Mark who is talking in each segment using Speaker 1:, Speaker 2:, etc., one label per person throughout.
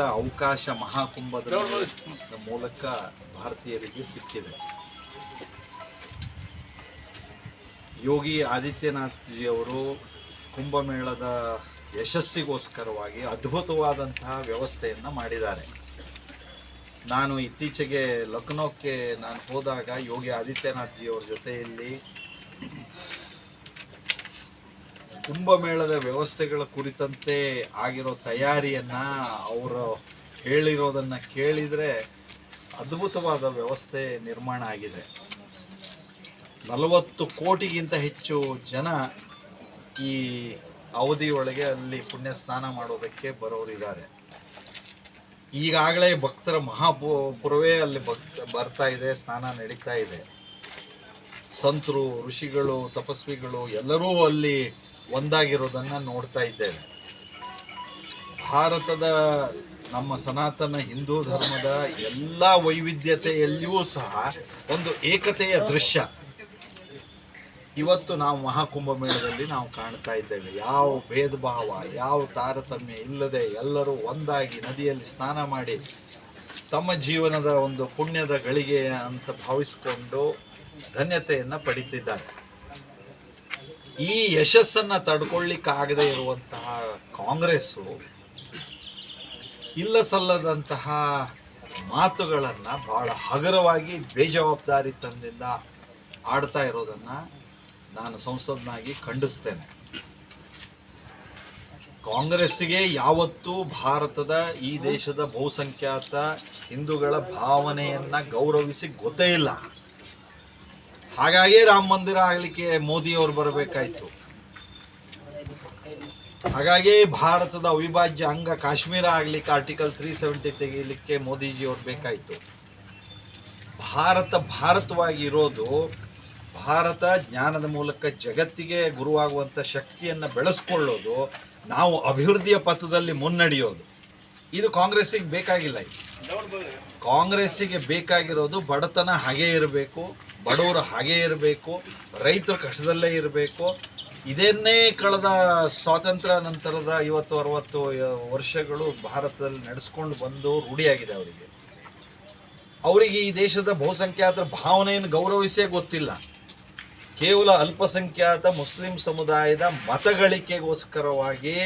Speaker 1: ಅವಕಾಶ ಮಹಾಕುಂಭದ ಮೂಲಕ ಭಾರತೀಯರಿಗೆ ಸಿಕ್ಕಿದೆ. ಯೋಗಿ ಆದಿತ್ಯನಾಥ್ಜಿಯವರು ಕುಂಭಮೇಳದ ಯಶಸ್ಸಿಗೋಸ್ಕರವಾಗಿ ಅದ್ಭುತವಾದಂತಹ ವ್ಯವಸ್ಥೆಯನ್ನು ಮಾಡಿದ್ದಾರೆ. ನಾನು ಇತ್ತೀಚೆಗೆ ಲಕ್ನೋಕ್ಕೆ ನಾನು ಹೋದಾಗ ಯೋಗಿ ಆದಿತ್ಯನಾಥ್ಜಿಯವ್ರ ಜೊತೆಯಲ್ಲಿ ಕುಂಭಮೇಳದ ವ್ಯವಸ್ಥೆಗಳ ಕುರಿತಂತೆ ಆಗಿರೋ ತಯಾರಿಯನ್ನ ಅವರು ಹೇಳಿರೋದನ್ನ ಕೇಳಿದರೆ ಅದ್ಭುತವಾದ ವ್ಯವಸ್ಥೆ ನಿರ್ಮಾಣ ಆಗಿದೆ. ನಲವತ್ತು ಕೋಟಿಗಿಂತ ಹೆಚ್ಚು ಜನ ಈ ಅವಧಿಯೊಳಗೆ ಅಲ್ಲಿ ಪುಣ್ಯ ಸ್ನಾನ ಮಾಡೋದಕ್ಕೆ ಬರೋರಿದ್ದಾರೆ. ಈಗಾಗಲೇ ಭಕ್ತರ ಮಹಾಪುರವೇ ಅಲ್ಲಿ ಭಕ್ತ ಬರ್ತಾ ಇದೆ, ಸ್ನಾನ ನಡೀತಾ ಇದೆ. ಸಂತರು, ಋಷಿಗಳು, ತಪಸ್ವಿಗಳು ಎಲ್ಲರೂ ಅಲ್ಲಿ ಒಂದಾಗಿರೋದನ್ನ ನೋಡ್ತಾ ಇದ್ದೇವೆ. ಭಾರತದ ನಮ್ಮ ಸನಾತನ ಹಿಂದೂ ಧರ್ಮದ ಎಲ್ಲ ವೈವಿಧ್ಯತೆಯಲ್ಲಿಯೂ ಸಹ ಒಂದು ಏಕತೆಯ ದೃಶ್ಯ. ಇವತ್ತು ನಾವು ಮಹಾಕುಂಭ ಮೇಳದಲ್ಲಿ ನಾವು ಕಾಣ್ತಾ ಇದ್ದೇವೆ. ಯಾವ ಭೇದ ಭಾವ ಯಾವ ತಾರತಮ್ಯ ಇಲ್ಲದೆ ಎಲ್ಲರೂ ಒಂದಾಗಿ ನದಿಯಲ್ಲಿ ಸ್ನಾನ ಮಾಡಿ ತಮ್ಮ ಜೀವನದ ಒಂದು ಪುಣ್ಯದ ಗಳಿಗೆ ಅಂತ ಭಾವಿಸಿಕೊಂಡು ಧನ್ಯತೆಯನ್ನು ಪಡಿತಿದ್ದಾರೆ. ಈ ಯಶಸ್ಸನ್ನ ತಡ್ಕೊಳ್ಳಿಕ್ಕಾಗದೇ ಇರುವಂತಹ ಕಾಂಗ್ರೆಸ್ಸು ಇಲ್ಲ ಸಲ್ಲದಂತಹ ಮಾತುಗಳನ್ನ ಬಹಳ ಹಗುರವಾಗಿ ಬೇಜವಾಬ್ದಾರಿತನದಿಂದ ಆಡ್ತಾ ಇರೋದನ್ನ ನಾನು ಸಂಸದನಾಗಿ ಖಂಡಿಸ್ತೇನೆ. ಕಾಂಗ್ರೆಸ್ಸಿಗೆ ಯಾವತ್ತೂ ಭಾರತದ ಈ ದೇಶದ ಬಹುಸಂಖ್ಯಾತ ಹಿಂದೂಗಳ ಭಾವನೆಯನ್ನ ಗೌರವಿಸಿ ಗೊತ್ತೇ ಇಲ್ಲ. ಹಾಗಾಗಿ ರಾಮ ಮಂದಿರ ಆಗಲಿಕ್ಕೆ ಮೋದಿಯವರು ಬರಬೇಕಾಯ್ತು. ಹಾಗಾಗಿ ಭಾರತದ ಅವಿಭಾಜ್ಯ ಅಂಗ ಕಾಶ್ಮೀರ ಆಗಲಿಕ್ಕೆ ಆರ್ಟಿಕಲ್ ತ್ರೀ ಸೆವೆಂಟಿ ತೆಗೀಲಿಕ್ಕೆ ಮೋದಿಜಿಯವ್ರು ಬೇಕಾಯಿತು. ಭಾರತ ಭಾರತವಾಗಿ ಇರೋದು ಭಾರತ ಜ್ಞಾನದ ಮೂಲಕ ಜಗತ್ತಿಗೆ ಗುರುವಾಗುವಂಥ ಶಕ್ತಿಯನ್ನು ಬೆಳೆಸ್ಕೊಳ್ಳೋದು, ನಾವು ಅಭಿವೃದ್ಧಿಯ ಪಥದಲ್ಲಿ ಮುನ್ನಡೆಯೋದು. ಇದು ಕಾಂಗ್ರೆಸ್ಸಿಗೆ ಬೇಕಾಗಿಲ್ಲ ಇದು. ಕಾಂಗ್ರೆಸ್ಸಿಗೆ ಬೇಕಾಗಿರೋದು ಬಡತನ ಹಾಗೇ ಇರಬೇಕು ಬಡವರು ಹಾಗೇ ಇರಬೇಕು, ರೈತರು ಕಷ್ಟದಲ್ಲೇ ಇರಬೇಕು. ಇದನ್ನೇ ಕಳೆದ ಸ್ವಾತಂತ್ರ್ಯ ನಂತರದ ಐವತ್ತು, ಅರವತ್ತು ವರ್ಷಗಳು ಭಾರತದಲ್ಲಿ ನಡೆಸ್ಕೊಂಡು ಬಂದು ರೂಢಿಯಾಗಿದೆ ಅವರಿಗೆ. ಅವರಿಗೆ ಈ ದೇಶದ ಬಹುಸಂಖ್ಯಾತರ ಭಾವನೆಯನ್ನು ಗೌರವಿಸೇ ಗೊತ್ತಿಲ್ಲ. ಕೇವಲ ಅಲ್ಪಸಂಖ್ಯಾತ ಮುಸ್ಲಿಂ ಸಮುದಾಯದ ಮತಗಳಿಕೆಗೋಸ್ಕರವಾಗಿ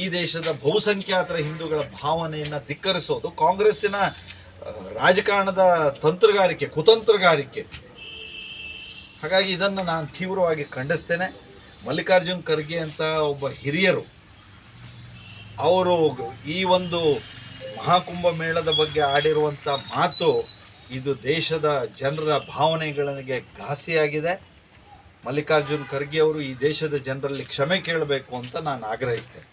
Speaker 1: ಈ ದೇಶದ ಬಹುಸಂಖ್ಯಾತರ ಹಿಂದೂಗಳ ಭಾವನೆಯನ್ನು ಧಿಕ್ಕರಿಸೋದು ಕಾಂಗ್ರೆಸ್ಸಿನ ರಾಜಕಾರಣದ ತಂತ್ರಗಾರಿಕೆ, ಕುತಂತ್ರಗಾರಿಕೆ. ಹಾಗಾಗಿ ಇದನ್ನು ನಾನು ತೀವ್ರವಾಗಿ ಖಂಡಿಸ್ತೇನೆ. ಮಲ್ಲಿಕಾರ್ಜುನ್ ಖರ್ಗೆ ಅಂತ ಒಬ್ಬ ಹಿರಿಯರು, ಅವರು ಈ ಒಂದು ಮಹಾಕುಂಭ ಮೇಳದ ಬಗ್ಗೆ ಆಡಿರುವಂಥ ಮಾತು ಇದು ದೇಶದ ಜನರ ಭಾವನೆಗಳಿಗೆ ಘಾಸಿಯಾಗಿದೆ. ಮಲ್ಲಿಕಾರ್ಜುನ್ ಖರ್ಗೆ ಅವರು ಈ ದೇಶದ ಜನರಲ್ಲಿ ಕ್ಷಮೆ ಕೇಳಬೇಕು ಅಂತ ನಾನು ಆಗ್ರಹಿಸ್ತೇನೆ.